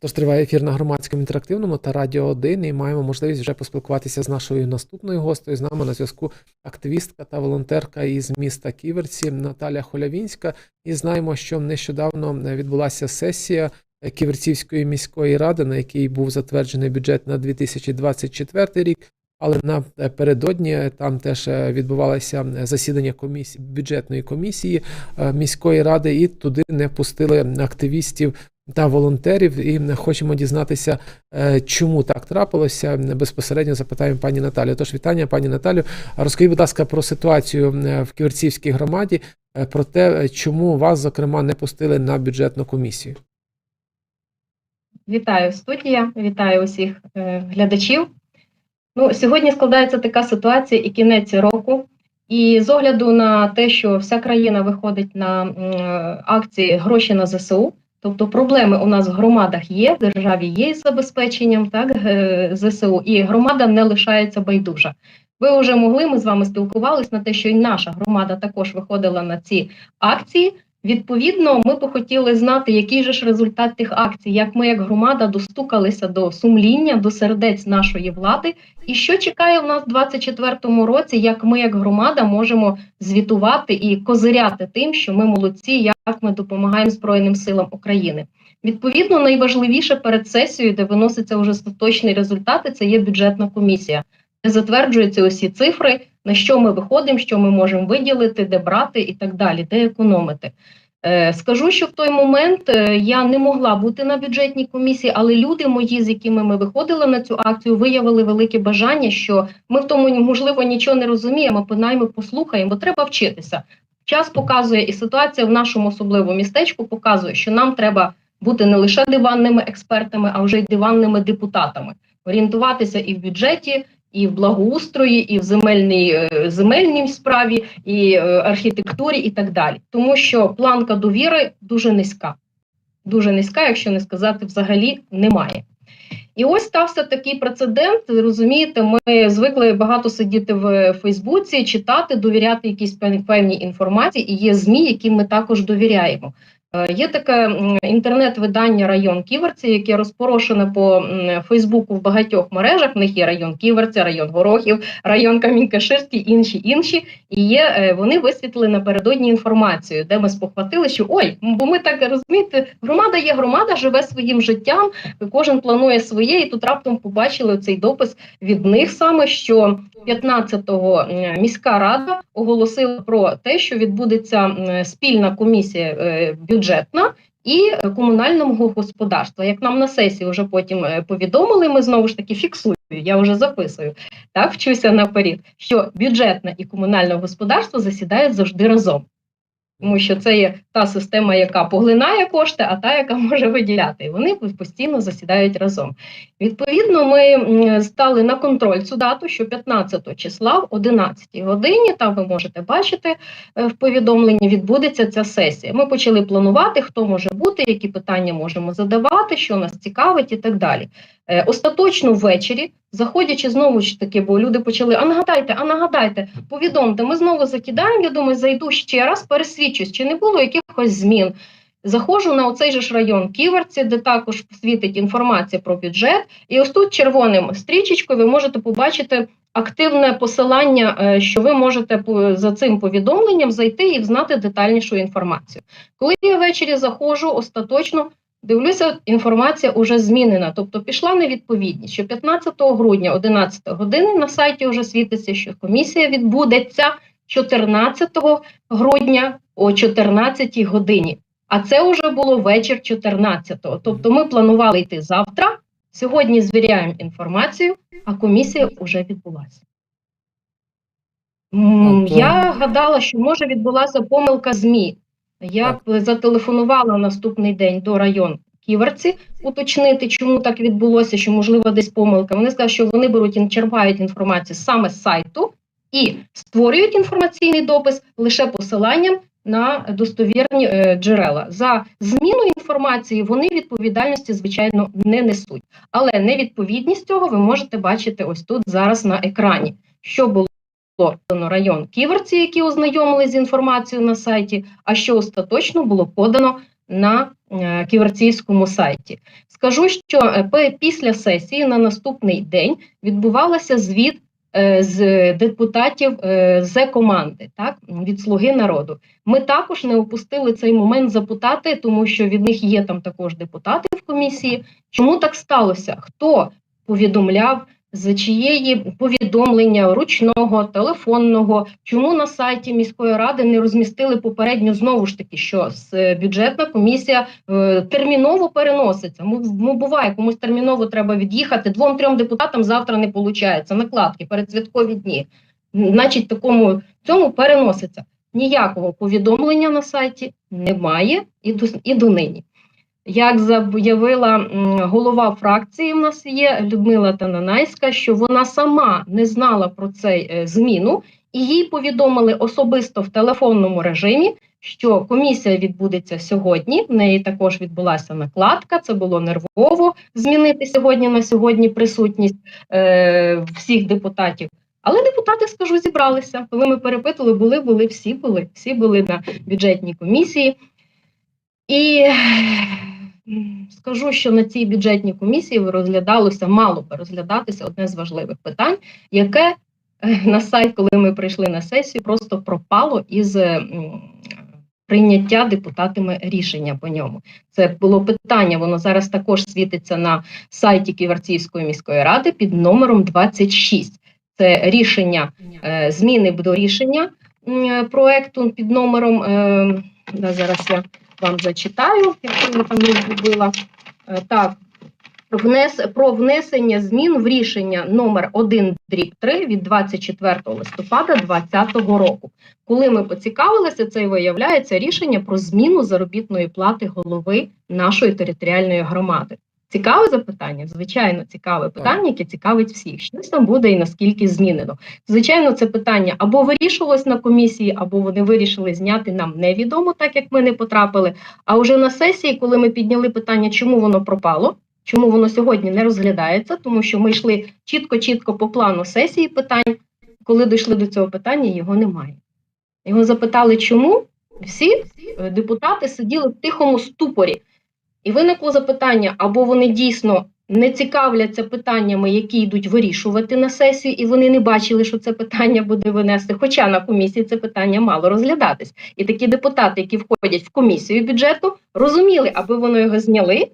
Тож триває ефір на громадському інтерактивному та Радіо 1 і маємо можливість вже поспілкуватися з нашою наступною гостею. З нами на зв'язку активістка та волонтерка із міста Ківерці Наталя Холявінська. І знаємо, що нещодавно відбулася сесія Ківерцівської міської ради, на якій був затверджений бюджет на 2024 рік. Але напередодні там теж відбувалося засідання комісії бюджетної комісії е, міської ради, і туди не пустили активістів та волонтерів. І хочемо дізнатися, е, чому так трапилося. Безпосередньо запитаємо пані Наталю. Тож вітання, пані Наталю. Розкажіть, будь ласка, про ситуацію е, в Ківерцівській громаді, про те, чому вас, зокрема, не пустили на бюджетну комісію. Вітаю студія, вітаю усіх е, глядачів. Ну, Сьогодні складається така ситуація і кінець року. І з огляду на те, що вся країна виходить на акції гроші на ЗСУ, тобто проблеми у нас в громадах є, в державі є з забезпеченням так, е, ЗСУ, і громада не лишається байдужа. Ви вже могли, ми з вами спілкувалися на те, що і наша громада також виходила на ці акції. Відповідно, ми б хотіли знати, який же ж результат тих акцій, як ми, як громада, достукалися до сумління, до сердець нашої влади, і що чекає в нас в 2024 році, як ми, як громада, можемо звітувати і козиряти тим, що ми молодці, як ми допомагаємо Збройним силам України. Відповідно, найважливіше перед сесією, де виносяться вже остаточні результати, це є бюджетна комісія, де затверджуються усі цифри, на що ми виходимо, що ми можемо виділити, де брати і так далі, де економити. Е, скажу, що в той момент е, я не могла бути на бюджетній комісії, але люди мої, з якими ми виходили на цю акцію, виявили велике бажання, що ми в тому можливо нічого не розуміємо, принаймні послухаємо, бо треба вчитися. Час показує і ситуація в нашому особливому містечку показує, що нам треба бути не лише диванними експертами, а вже й диванними депутатами, орієнтуватися і в бюджеті, і в благоустрої, і в земельній земельній справі, і архітектурі, і так далі. Тому що планка довіри дуже низька. Дуже низька, якщо не сказати, взагалі немає. І ось стався такий прецедент. Розумієте, ми звикли багато сидіти в Фейсбуці, читати, довіряти якісь певні інформації, і є ЗМІ, яким ми також довіряємо. Є таке інтернет-видання район Ківерці, яке розпорошене по Фейсбуку в багатьох мережах. В них є район Ківерці, район Горохів, район Камінь-Каширський, інші інші. І є вони висвітлили напередодні інформацію, де ми спохватили, що ой, бо ми так розумієте, громада є громада, живе своїм життям, кожен планує своє, і тут раптом побачили цей допис від них саме що 15-го міська рада оголосила про те, що відбудеться спільна комісія бюджетна і комунального господарства. Як нам на сесії вже потім повідомили, ми знову ж таки фіксую. Я вже записую так, вчуся наперед, що бюджетне і комунальне господарство засідають завжди разом. Тому що це є та система, яка поглинає кошти, а та, яка може виділяти. І вони постійно засідають разом. Відповідно, ми стали на контроль цю дату, що 15 числа в 11 годині, там ви можете бачити в повідомленні, відбудеться ця сесія. Ми почали планувати, хто може бути, які питання можемо задавати, що нас цікавить і так далі. Остаточно ввечері, заходячи знову ж таки, бо люди почали: а нагадайте, а нагадайте, повідомте, ми знову закидаємо. Я думаю, зайду ще раз, пересвідчусь, чи не було якихось змін. Заходжу на оцей же ж район Ківерці, де також світить інформація про бюджет. І ось тут червоним стрічечкою ви можете побачити активне посилання, що ви можете за цим повідомленням зайти і знати детальнішу інформацію. Коли я ввечері заходжу, остаточно. Дивлюся, інформація вже змінена, тобто пішла невідповідність, що 15 грудня 11 години на сайті вже світиться, що комісія відбудеться 14 грудня о 14 годині. А це вже було вечір 14-го. Тобто ми планували йти завтра. Сьогодні звіряємо інформацію, а комісія вже відбулася. Я гадала, що може відбулася помилка ЗМІ. Я б зателефонувала наступний день до району Ківерці, уточнити, чому так відбулося, що можливо десь помилка. Вони сказали, що вони беруть і черпають інформацію саме з сайту і створюють інформаційний допис лише посиланням на достовірні е, джерела. За зміну інформації вони відповідальності, звичайно, не несуть. Але невідповідність цього ви можете бачити ось тут зараз на екрані. Що було подано район Ківерці, які ознайомились з інформацією на сайті, а що остаточно було подано на е, ківерційському сайті. Скажу, що е, після сесії на наступний день відбувалася звіт е, з депутатів з команди, так від слуги народу. Ми також не опустили цей момент запитати, тому що від них є там також депутати в комісії. Чому так сталося? Хто повідомляв? З чиєї повідомлення ручного, телефонного, чому на сайті міської ради не розмістили попередньо знову ж таки, що е, бюджетна комісія е, терміново переноситься. Ну, буває, комусь терміново треба від'їхати. Двом-трьом депутатам завтра не виходить. Накладки передсвяткові дні. Значить, такому цьому переноситься. Ніякого повідомлення на сайті немає і до, і донині. Як заявила голова фракції, в нас є Людмила Тананайська, що вона сама не знала про цей е, зміну, і їй повідомили особисто в телефонному режимі, що комісія відбудеться сьогодні. В неї також відбулася накладка. Це було нервово змінити сьогодні на сьогодні присутність е, всіх депутатів. Але депутати, скажу, зібралися. Коли ми перепитували, були, були, всі були. Всі були на бюджетній комісії. І скажу, що на цій бюджетній комісії розглядалося, мало би розглядатися одне з важливих питань, яке е, на сайт, коли ми прийшли на сесію, просто пропало із прийняття депутатами рішення по ньому. Це було питання, воно зараз також світиться на сайті Ківерцівської міської ради під номером 26. Це рішення е, зміни до рішення проекту під номером. Е, зараз я вам зачитаю, якщо я там не зробила. Е, Так, внес, про внесення змін в рішення номер 1 дріб 3 від 24 листопада 2020 року. Коли ми поцікавилися, це і виявляється рішення про зміну заробітної плати голови нашої територіальної громади. Цікаве запитання? Звичайно, цікаве питання, яке цікавить всіх. Щось там буде і наскільки змінено. Звичайно, це питання або вирішувалось на комісії, або вони вирішили зняти нам невідомо, так як ми не потрапили. А вже на сесії, коли ми підняли питання, чому воно пропало, чому воно сьогодні не розглядається, тому що ми йшли чітко-чітко по плану сесії питань. Коли дійшли до цього питання, його немає. Його запитали, чому всі е, депутати сиділи в тихому ступорі. І виникло запитання, або вони дійсно не цікавляться питаннями, які йдуть вирішувати на сесію, і вони не бачили, що це питання буде винести. Хоча на комісії це питання мало розглядатись. І такі депутати, які входять в комісію бюджету, розуміли, аби вони його зняли,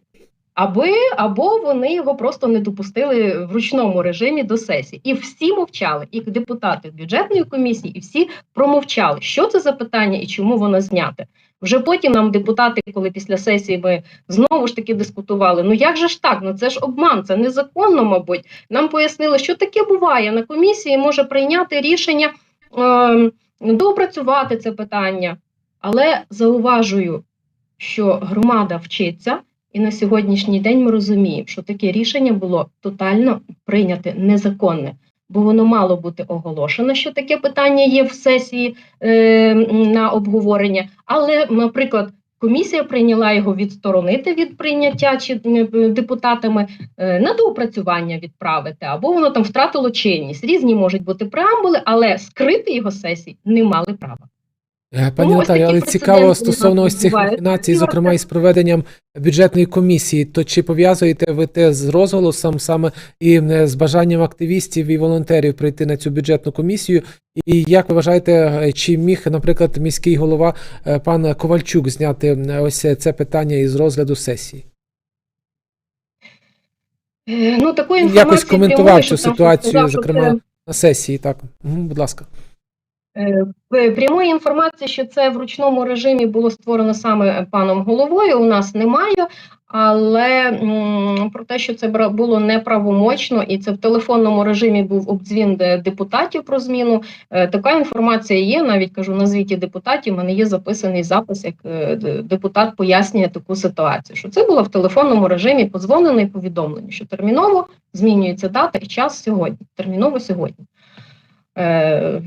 аби або вони його просто не допустили в ручному режимі до сесії. І всі мовчали, і депутати бюджетної комісії, і всі промовчали, що це за питання і чому воно зняте. Вже потім нам депутати, коли після сесії ми знову ж таки дискутували: ну як же ж так? Ну це ж обман, це незаконно, мабуть. Нам пояснили, що таке буває на комісії, може прийняти рішення е, доопрацювати це питання. Але зауважую, що громада вчиться, і на сьогоднішній день ми розуміємо, що таке рішення було тотально прийняте незаконне. Бо воно мало бути оголошено, що таке питання є в сесії е, на обговорення. Але, наприклад, комісія прийняла його відсторонити від прийняття чи е, депутатами е, на доопрацювання відправити, або воно там втратило чинність. Різні можуть бути преамбули, але скрити його сесії не мали права. Е, Пані Ну, Наталі, але цікаво стосовно ось цих махінацій, зокрема із проведенням бюджетної комісії, то чи пов'язуєте ви те з розголосом саме і з бажанням активістів і волонтерів прийти на цю бюджетну комісію? І як ви вважаєте, е, чи міг, наприклад, міський голова е, пан Ковальчук зняти ось це питання із розгляду сесії? Ну, такої Якось коментував цю ситуацію, сказав, зокрема, це- на сесії, так. Мгм, Будь ласка. Е, Прямої інформації, що це в ручному режимі було створено саме паном головою, у нас немає. Але м, про те, що це було неправомочно, і це в телефонному режимі був обдзвін депутатів про зміну. е, Така інформація є. Навіть кажу на звіті депутатів. У мене є записаний запис, як е, депутат пояснює таку ситуацію. Що це було в телефонному режимі подзвонено і повідомлення, що терміново змінюється дата і час сьогодні. Терміново сьогодні. Е,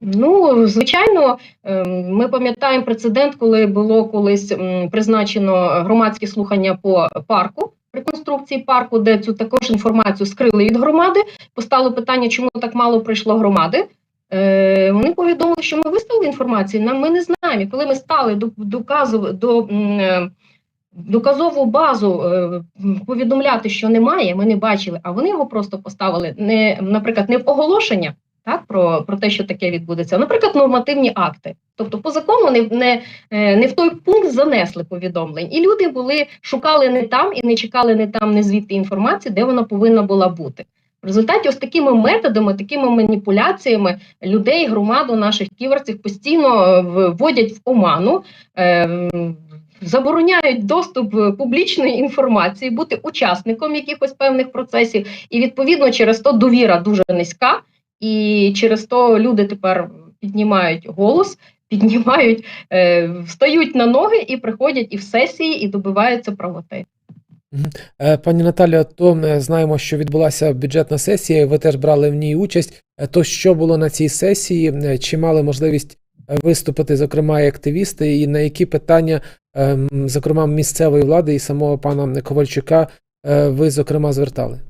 Ну, звичайно, ем, ми пам'ятаємо прецедент, коли було колись призначено громадські слухання по парку, реконструкції парку, де цю також інформацію скрили від громади. Постало питання, чому так мало прийшло громади. Е, вони повідомили, що ми виставили інформацію, нам ми не знаємо. І коли ми стали до доказу до е, доказову базу е, повідомляти, що немає, ми не бачили, а вони його просто поставили не, наприклад, не в оголошення. Так, про, про те, що таке відбудеться, наприклад, нормативні акти. Тобто, по закону не, не, е, не в той пункт занесли повідомлень, і люди були шукали не там і не чекали не там, не звідти інформації, де вона повинна була бути. В результаті ось такими методами, такими маніпуляціями людей, громаду наших ківерців постійно е, вводять в оману, е, забороняють доступ публічної інформації, бути учасником якихось певних процесів, і відповідно через то довіра дуже низька, і через то люди тепер піднімають голос. Піднімають, е, встають на ноги і приходять і в сесії, і добиваються правоти. Е, Пані Наталія, то е, знаємо, що відбулася бюджетна сесія, ви теж брали в ній участь. То що було на цій сесії? Чи мали можливість виступити, зокрема, і активісти, і на які питання, ем, зокрема, місцевої влади і самого пана Ковальчука, ви, зокрема, звертали?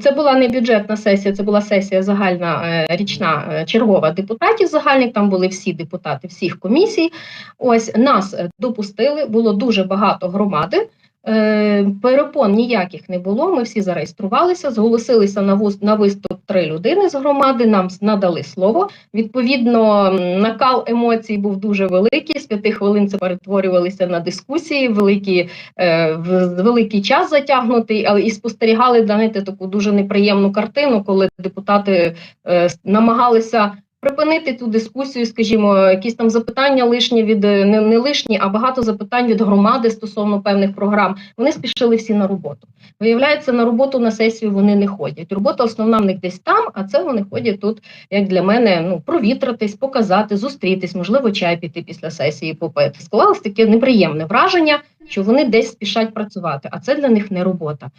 Це була не бюджетна сесія, це була сесія загальна е, річна е, чергова депутатів загальних. Там були всі депутати всіх комісій. Ось нас е, допустили, було дуже багато громади. Е, Перепон ніяких не було. Ми всі зареєструвалися, зголосилися на виступ три людини з громади. Нам надали слово. Відповідно, накал емоцій був дуже великий. З п'яти хвилин це перетворювалися на дискусії, великі е, в великий час затягнутий, але і спостерігали знаєте, таку дуже неприємну картину, коли депутати е, намагалися. Припинити ту дискусію, скажімо, якісь там запитання лишні від е, не, не лишні, а багато запитань від громади стосовно певних програм. Вони спішили всі на роботу. Виявляється, на роботу на сесію вони не ходять. Робота основна в них десь там, а це вони ходять тут, як для мене, ну провітритись, показати, зустрітись, можливо, чай піти після сесії попити. Склалось таке неприємне враження, що вони десь спішать працювати, а це для них не робота.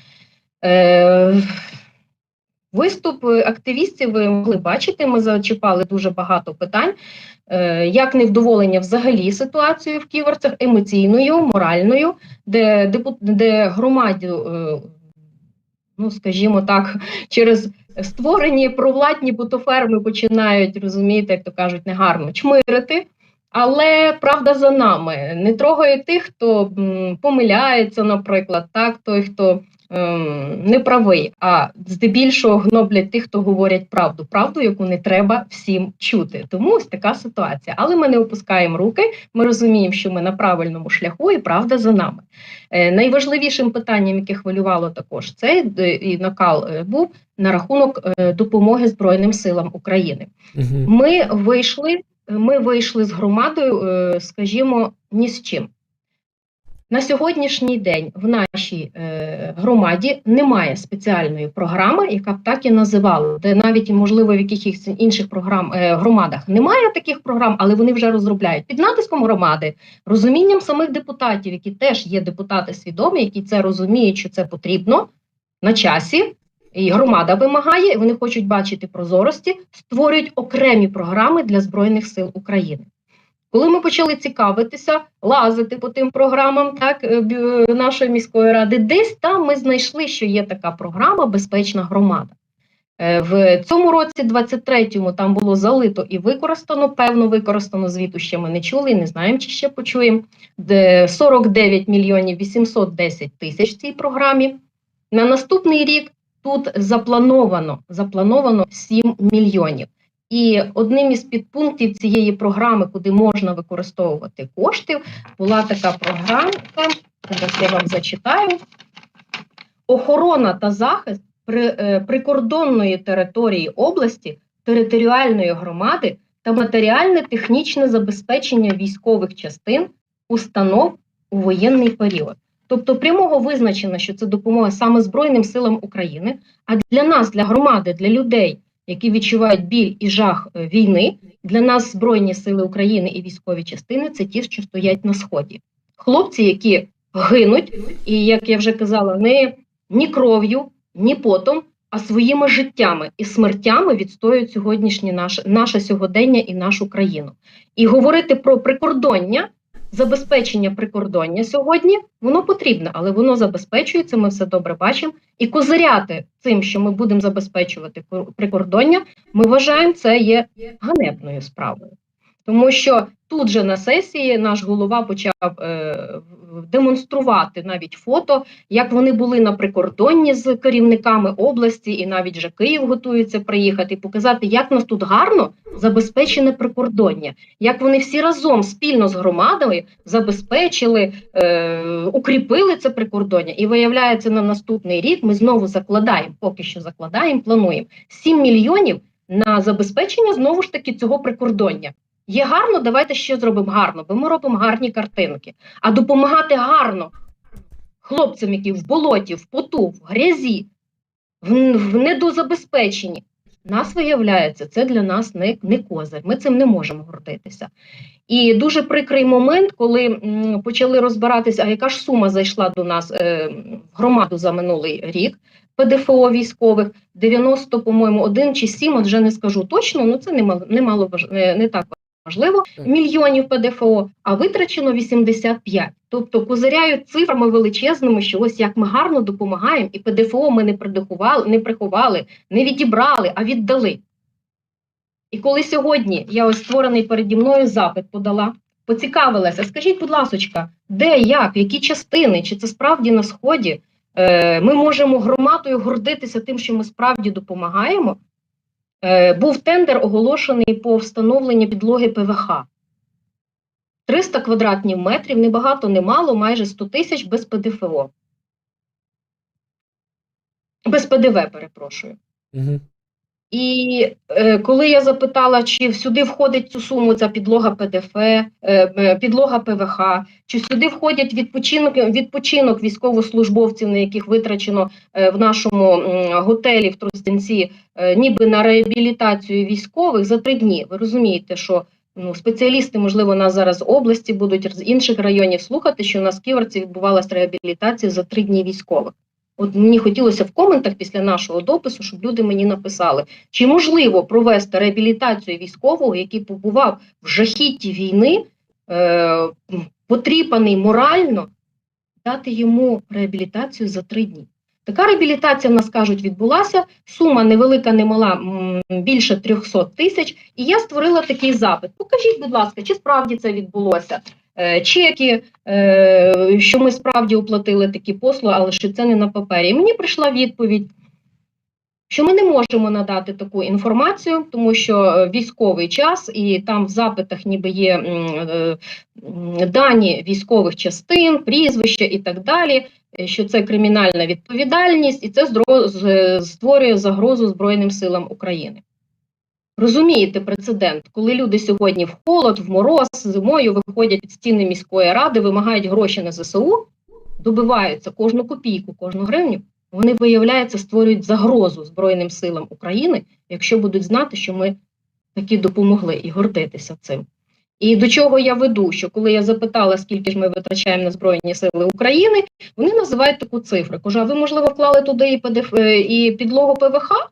Е, Виступ е, активістів ви могли бачити. Ми зачіпали дуже багато питань, е, як невдоволення взагалі ситуацією в ківерцях, емоційною, моральною, де де громаді, е, ну скажімо так, через створені провладні бутоферми починають розумієте, як то кажуть, негарно чмирити. Але правда за нами не трогає тих, хто помиляється, наприклад, так той, хто ем, не правий, а здебільшого гноблять тих, хто говорять правду, правду, яку не треба всім чути. Тому ось така ситуація. Але ми не опускаємо руки. Ми розуміємо, що ми на правильному шляху, і правда за нами. Е, найважливішим питанням, яке хвилювало також це е, і накал е, був на рахунок е, допомоги Збройним силам України. Угу. Ми вийшли, ми вийшли з громадою, скажімо, ні з чим. На сьогоднішній день в нашій е, громаді немає спеціальної програми, яка б так і називала, де навіть можливо в якихось інших програм е, громадах немає таких програм, але вони вже розробляють під натиском громади, розумінням самих депутатів, які теж є депутати свідомі, які це розуміють, що це потрібно на часі. І громада вимагає, і вони хочуть бачити прозорості, створюють окремі програми для Збройних сил України. Коли ми почали цікавитися, лазити по тим програмам так, е, нашої міської ради, десь там ми знайшли, що є така програма Безпечна громада. Е, В цьому році, 23-му, там було залито і використано, певно використано, звіту ще ми не чули, не знаємо, чи ще почуємо. 49 мільйонів 810 тисяч в цій програмі. На наступний рік тут заплановано, заплановано 7 мільйонів. І одним із підпунктів цієї програми, куди можна використовувати кошти, була така програмка. Зараз я вам зачитаю. Охорона та захист е, прикордонної території області, територіальної громади та матеріальне-технічне забезпечення військових частин, установ у воєнний період. Тобто прямого визначено, що це допомога саме Збройним силам України. А для нас, для громади, для людей, які відчувають біль і жах е, війни, для нас Збройні сили України і військові частини це ті, що стоять на сході. Хлопці, які гинуть, і як я вже казала, не ні кров'ю, ні потом, а своїми життями і смертями відстоюють сьогоднішнє наше, наше сьогодення і нашу країну. І говорити про прикордоння забезпечення прикордоння сьогодні воно потрібне, але воно забезпечується. Ми все добре бачимо. І козиряти цим, що ми будемо забезпечувати кор- прикордоння, ми вважаємо, це є ганебною справою. Тому що тут же на сесії наш голова почав е, демонструвати навіть фото, як вони були на прикордонні з керівниками області, і навіть вже Київ готується приїхати, і показати, як нас тут гарно забезпечене прикордоння, як вони всі разом спільно з громадами забезпечили, е, укріпили це прикордоння. І виявляється, на наступний рік ми знову закладаємо, поки що закладаємо, плануємо 7 мільйонів на забезпечення знову ж таки цього прикордоння. Є гарно, давайте ще зробимо гарно, бо ми робимо гарні картинки. А допомагати гарно хлопцям, які в болоті, в поту, в грязі, в, в недозабезпеченні. Нас виявляється, це для нас не, не козир. Ми цим не можемо гордитися. І дуже прикрий момент, коли почали розбиратися, а яка ж сума зайшла до нас е, в громаду за минулий рік ПДФО військових 90, по-моєму, 1 чи 7, от вже не скажу точно, ну це не мало, не, мало не, не так важливо. Так. Мільйонів ПДФО, а витрачено 85. Тобто козиряють цифрами величезними, що ось як ми гарно допомагаємо, і ПДФО ми не приховали, не приховали, не відібрали, а віддали. І коли сьогодні я ось створений переді мною запит подала, поцікавилася, скажіть, будь ласочка, де, як, які частини, чи це справді на сході? Е, ми можемо громадою гордитися тим, що ми справді допомагаємо. Е, був тендер оголошений по встановленню підлоги ПВХ. 300 квадратних метрів, не багато, не мало, майже 100 тисяч без ПДФО. Без ПДВ, перепрошую. Угу. І е, коли я запитала, чи сюди входить цю суму ця підлога ПДФ, е, е, підлога ПВХ, чи сюди входять відпочинок, відпочинок військовослужбовців, на яких витрачено е, в нашому м, готелі в Тростянці, е, ніби на реабілітацію військових за три дні. Ви розумієте, що ну, спеціалісти, можливо, нас зараз області будуть з інших районів слухати, що у нас в Ківерці відбувалася реабілітація за три дні військових. От мені хотілося в коментах після нашого допису, щоб люди мені написали, чи можливо провести реабілітацію військового, який побував в жахітті війни, е, потріпаний морально, дати йому реабілітацію за три дні. Така реабілітація, в нас кажуть, відбулася. Сума невелика, немала, м, більше 300 тисяч. І я створила такий запит. Покажіть, будь ласка, чи справді це відбулося? Е, Чеки, е, що ми справді оплатили такі послуги, але що це не на папері. І мені прийшла відповідь, що ми не можемо надати таку інформацію, тому що е, військовий час, і там в запитах ніби є дані військових частин, прізвища і так далі. Що це кримінальна відповідальність, і це створює загрозу Збройним силам України. Розумієте прецедент, коли люди сьогодні в холод, в мороз, зимою виходять під стіни міської ради, вимагають гроші на ЗСУ, добиваються кожну копійку, кожну гривню. Вони виявляється створюють загрозу Збройним силам України, якщо будуть знати, що ми таки допомогли і гордитися цим. І до чого я веду? Що коли я запитала, скільки ж ми витрачаємо на Збройні Сили України, вони називають таку цифру. Кажу, а ви, можливо, вклали туди і ПДФ е, і підлогу ПВХ?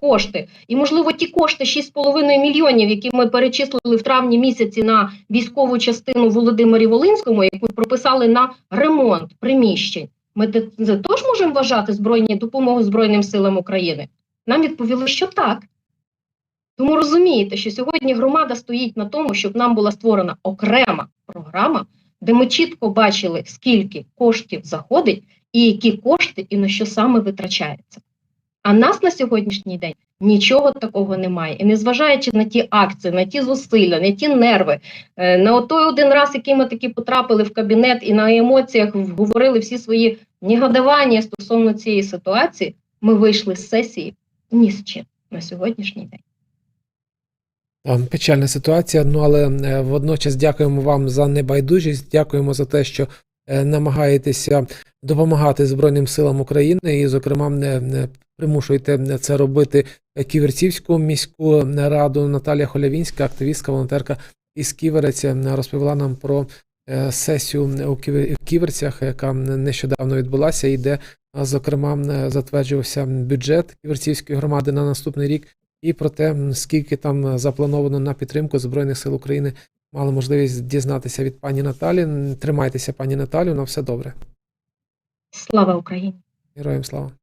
Кошти, і можливо, ті кошти 6,5 мільйонів, які ми перечислили в травні місяці на військову частину Володимирі Волинському, яку прописали на ремонт приміщень. Ми теж можемо вважати збройні допомогу Збройним силам України. Нам відповіли, що так. Тому розумієте, що сьогодні громада стоїть на тому, щоб нам була створена окрема програма, де ми чітко бачили, скільки коштів заходить, і які кошти і на що саме витрачається. А нас на сьогоднішній день нічого такого немає. І незважаючи на ті акції, на ті зусилля, на ті нерви, е, на той один раз, який ми таки потрапили в кабінет і на емоціях говорили всі свої негодування стосовно цієї ситуації, ми вийшли з сесії ні з чим на сьогоднішній день. Печальна ситуація, ну але е, водночас дякуємо вам за небайдужість, дякуємо за те, що намагаєтеся допомагати Збройним силам України і, зокрема, не- не примушуєте це робити Ківерцівську міську раду. Наталія Холявінська, активістка, волонтерка із Ківерець, е, розповіла нам про е, сесію у Ківерцях, яка нещодавно відбулася, і де, зокрема, е, затверджувався бюджет Ківерцівської громади на наступний рік і про те, скільки там заплановано на підтримку Збройних сил України мали можливість дізнатися від пані Наталі. Тримайтеся, пані Наталі, на все добре. Слава Україні! Героям слава.